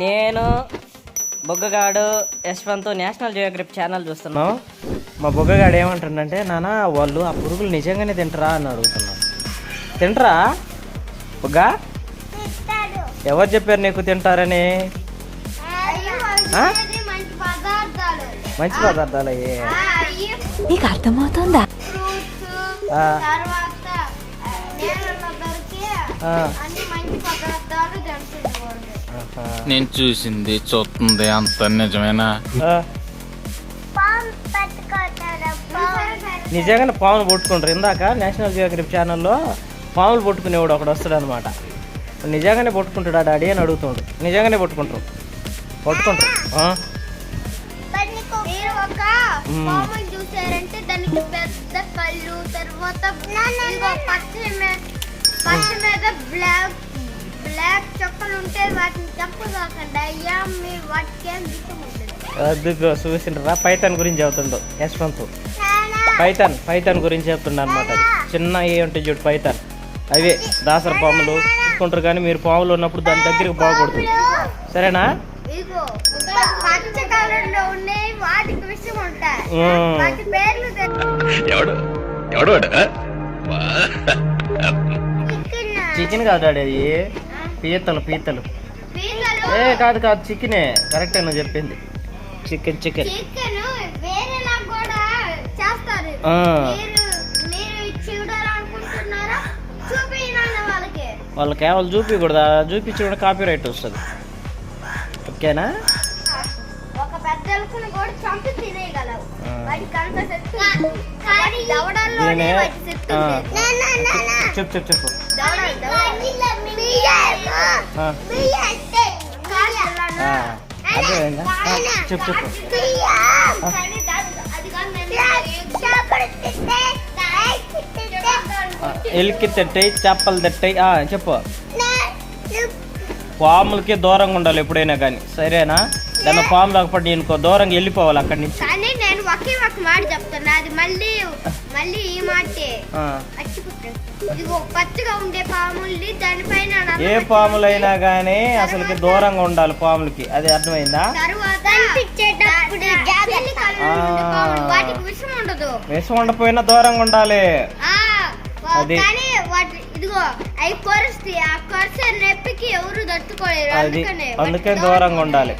నేను బొగ్గగాడు Yashwant National Geographic channel చూస్తున్నాం. మా బొగ్గగాడు ఏమంటుండంటే నాన్న వాళ్ళు ఆ పురుగులు నిజంగానే తింటరా? అని అడుగుతున్నాం తింటరా? బొగ్గ ఎవరు చెప్పారు నీకు తింటారని? మంచి పదార్థాలు మంచి పదార్థాలు అయ్యే. నీకు అర్థమవుతుందా. అన్ని మంచి పదార్థాలు. నేను చూసింది చూస్తుంది అంత నిజమేనా నిజంగానే పాములు పట్టుకుంటారు. ఇందాక నేషనల్ జియోగ్రఫీ ఛానల్లో పాములు పట్టుకునేవాడు ఒకడు వస్తాడు అనమాట నిజంగానే పట్టుకుంటాడా డాడీ అని అడుగుతుండు. నిజంగానే పట్టుకుంటారు. పట్టుకుంటారు. చూసారంటే దానికి పెద్ద కళ్ళు తర్వాత మీద బ్లాక్ బ్లాక్ చుక్కలు ఉంటే వాటిని అయ్యా మీ వాటికి ఉంటుంది అదిగో చూసిండ్రా పైథాన్ గురించి చెబుతుండు యశ్వంత్ పైథాన్ పైథాన్ గురించి చెప్తుండ అనమాట చిన్న ఏ ఉంటాయి చూడు పైథాన్. అవే దాసర పాములు చూసుకుంటారు కానీ మీరు పాములు ఉన్నప్పుడు దాని దగ్గరికి పోకూడదు సరేనా? ఎవడు? ఎవడు? చికెన్. కాదు అది. పీతలు పీతలు. ఏ కాదు కాదు చికెనే. కరెక్టే నువ్వు చెప్పింది. చికెన్ చికెన్ చికెన్ వేరేలా కూడా చేస్తారు. ఆ. మీరు మీరు చూడాలనుకుంటున్నారా? చూపించండి వాళ్ళకి. వాళ్ళు కేవలం చూపించకూడదు చూపించి కూడా కాపీ రైట్ వస్తుంది. ఓకేనా? చెప్పు చెప్పు చెప్పు. ఆ, చెప్పు చెప్పు అది నేను- ఎలికి తిట్టాయి చేపలు తిట్టాయి చెప్పు. పాములకి దూరంగా ఉండాలి ఎప్పుడైనా కానీ. సరేనా? దాని పాము లేకపోతే ఇంకో దూరంగా వెళ్ళిపోవాలి అక్కడి నుంచి. నేను ఒకే ఒక మాట చెప్తున్నా అది మళ్ళీ మళ్ళీ ఈ మాటే. ఇదిగో పచ్చగా ఉండే పాముల్ని దానిపైన ఏ పాములైనా కానీ అసలుకి దూరంగా ఉండాలి పాములకి. అది అర్థమైందా? విషం ఉండపోయినా దూరంగా ఉండాలి. అది. ఇదిగో అవి కొరుస్తాయి ఆ కొరిసే నొప్పికి ఎవరు తట్టుకోలేరు. అందుకనే దూరంగా ఉండాలి.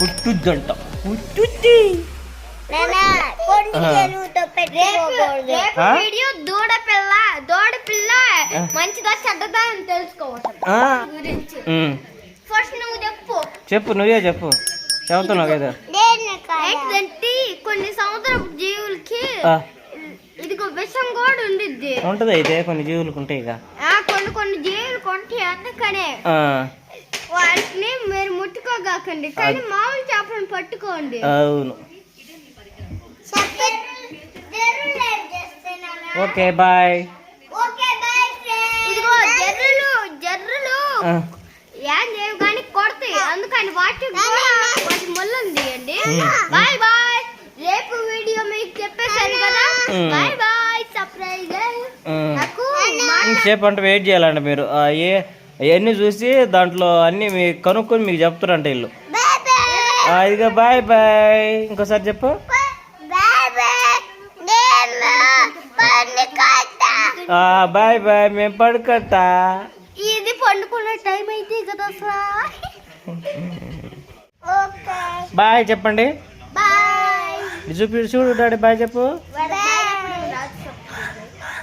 కుట్టుద్దంట కుట్టుద్ది రేపు రేపు ఆ? వీడియో దూడ పిల్ల దూడ పిల్ల మంచిదా చెడ్డదా అని తెలుసుకోవచ్చు ఆ. గురించి. ఉమ్. ఫస్ట్ నువ్వు చెప్పు. చెప్పు నువ్వే చెప్పు. చెబుతున్నావు కదా. ఏంటంటే కొన్ని సముద్రపు జీవులకి ఇదిగో విషం కూడా ఉండిద్ది. ఉంటది అయితే కొన్ని జీవులకు ఉంటాయి కొన్ని కొన్ని జీవులు కొంటే అందుకనే. వాటిని మీరు ముట్టుకోగాకండి. కానీ మామూలు చేపలను పట్టుకోండి. అవును. Okay boy. ఇదిగో జర్రులు జర్రులు. ఏం చేయవు కానీ కొడతాయి. అందుకని వాటి కూడా వాటి ముళ్ళని తీయండి. Bye bye. రేపు వీడియో మీకు చెప్పేశాను కదా. Bye bye. సర్ప్రైజ్. నాకు ఇంతసేపు అంటే వెయిట్ చేయాలండి మీరు. ఏ అవన్నీ చూసి దాంట్లో అన్నీ మీ కనుక్కొని మీకు చెప్తారంట వీళ్ళు. ఇదిగో బాయ్ బాయ్ ఇంకోసారి చెప్పు. బాయ్ బాయ్ మేము పడుకోటా. ఇది పండుకునే టైం అయితే కదా సార్ బాయ్ చెప్పండి. చూపి చూడు డాడీ బాయ్ చెప్పు.